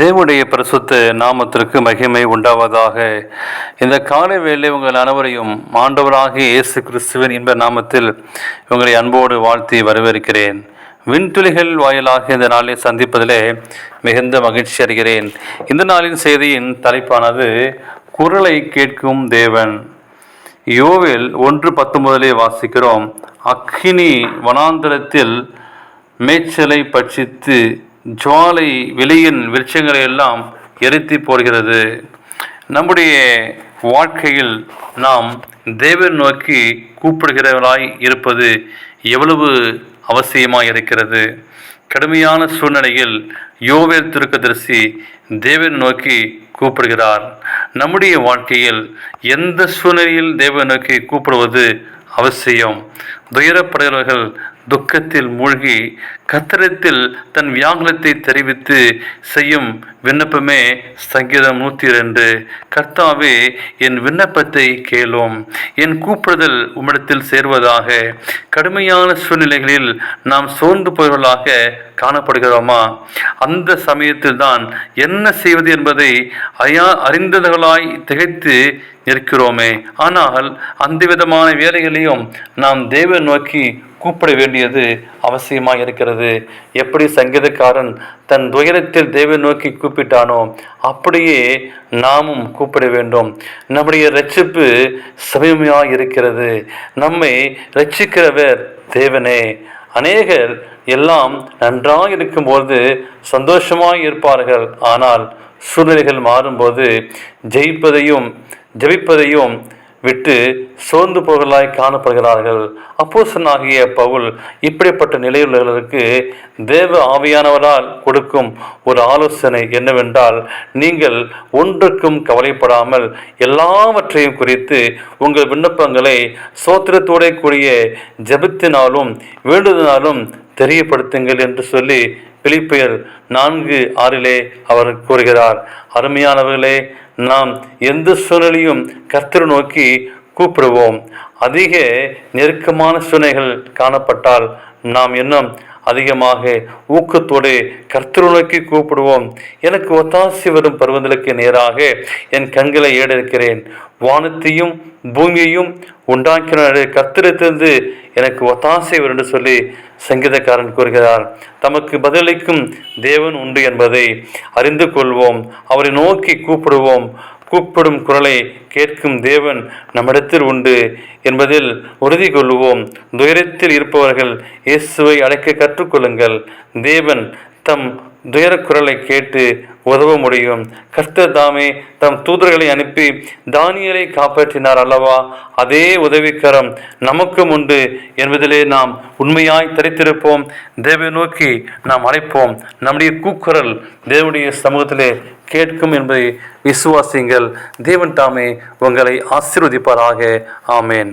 தேவனுடைய பிரசுத்த நாமத்திற்கு மகிமை உண்டாவதாக. இந்த காலை வேலை உங்கள் அனைவரையும் ஆண்டவராகிய இயேசு கிறிஸ்துவின் இன்ப நாமத்தில் உங்களை அன்போடு வாழ்த்தி வரவேற்கிறேன். விண்துளிகள் வாயிலாக இந்த நாளை சந்திப்பதிலே மிகுந்த மகிழ்ச்சி அடைகிறேன். இந்த நாளின் செய்தியின் தலைப்பானது குரலை கேட்கும் தேவன். யோவில் ஒன்று பத்தொன்பதிலே வாசிக்கிறோம் அக்கினி வனாந்திரத்தில் மேய்ச்சலை பட்சித்து ஜுவாலை வெளியின் விருட்சங்களை எல்லாம் எரித்து போடுகிறது. நம்முடைய வாழ்க்கையில் நாம் தேவன் நோக்கி கூப்பிடுகிறவராய் இருப்பது எவ்வளவு அவசியமாக இருக்கிறது. கடுமையான சூழ்நிலையில் யோவேல் திருக்கதரிசி தேவன் நோக்கி கூப்பிடுகிறார். நம்முடைய வாழ்க்கையில் எந்த சூழ்நிலையில் தேவன் நோக்கி கூப்பிடுவது அவசியம்? துயரப்படுகிறவர்கள் துக்கத்தில் மூழ்கி கத்திரத்தில் தன் வியாகுலத்தை தெரிவித்து செய்யும் விண்ணப்பமே சங்கீதம் நூற்றி ரெண்டு கர்த்தாவே என் விண்ணப்பத்தை கேளோம். என் கூப்பிடுதல் உம்மிடத்தில் சேர்வதாக. கடுமையான சூழ்நிலைகளில் நாம் சோர்ந்து போய்களாக காணப்படுகிறோமா? அந்த சமயத்தில் தான் என்ன செய்வது என்பதை அயா அறிந்தவர்களாய் திகைத்து இருக்கிறோமே ஆனால் அந்த விதமான வேலைகளையும் நாம் தேவ நோக்கி கூப்பிட வேண்டியது அவசியமாக இருக்கிறது. எப்படி சங்கீதக்காரன் தன் துயரத்தில் தேவை நோக்கி கூப்பிட்டானோ அப்படியே நாமும் கூப்பிட வேண்டும். நம்முடைய ரட்சிப்பு சமயமாக இருக்கிறது. நம்மை ரட்சிக்கிறவர் தேவனே. அநேகர் எல்லாம் நன்றாக இருக்கும்போது சந்தோஷமாக இருப்பார்கள். ஆனால் சூழ்நிலைகள் மாறும்போது ஜெயிப்பதையும் ஜெபிப்பதையும் விட்டு சோர்ந்து போகலாய் காணப்படுகிறார்கள். அப்போசனாகிய பவுல் இப்படிப்பட்ட நிலையுள்ளவர்களுக்கு தேவ ஆவியானவரால் கொடுக்கும் ஒரு ஆலோசனை என்னவென்றால் நீங்கள் ஒன்றுக்கும் கவலைப்படாமல் எல்லாவற்றையும் குறித்து உங்கள் விண்ணப்பங்களை சோத்திரத்தோட கூடிய ஜபத்தினாலும் வேண்டுதனாலும் தெரியப்படுத்துங்கள் என்று சொல்லி பிலிப்பெயர் நான்கு ஆறிலே அவர் கூறுகிறார். அருமையானவர்களே நாம் எந்த சூழ்நிலையும் கர்த்தர் நோக்கி கூப்பிடுவோம். அதிக நெருக்கமான சூழ்நிலைகள் காணப்பட்டால் நாம் இன்னும் அதிகமாக ஊக்கத்தோடு கர்த்தர் நோக்கி கூப்பிடுவோம். எனக்கு ஒத்தாசி வரும் பருவங்களுக்கு நேராக என் கண்களை ஏடிருக்கிறேன் வானத்தையும் பூமியையும் உண்டாக்கின கர்த்தரித்திருந்து எனக்கு ஒத்தாசை வரும் என்று சொல்லி சங்கீதக்காரன் கூறுகிறார். தமக்கு பதிலளிக்கும் தேவன் உண்டு என்பதை அறிந்து கொள்வோம். அவரை நோக்கி கூப்பிடுவோம். கூப்பிடும் குரலை கேட்கும் தேவன் நம்மிடத்தில் உண்டு என்பதில் உறுதி கொள்வோம். துயரத்தில் இருப்பவர்கள் இயேசுவை அழைக்க கற்றுக்கொள்ளுங்கள். தேவன் தம் துயரக்குரலை கேட்டு உதவ முடியும். கர்த்தர் தாமே தம் தூதர்களை அனுப்பி தானியலை காப்பாற்றினார் அல்லவா? அதே உதவிக்கரம் நமக்கும் உண்டு என்பதிலே நாம் உண்மையாய் தரித்திருப்போம். தேவை நோக்கி நாம் அழைப்போம். நம்முடைய கூக்குரல் தேவனுடைய சமூகத்திலே கேட்கும் என்பதை விசுவாசிங்கள் தேவன் தாமே உங்களை ஆசீர்வதிப்பாராக. ஆமேன்.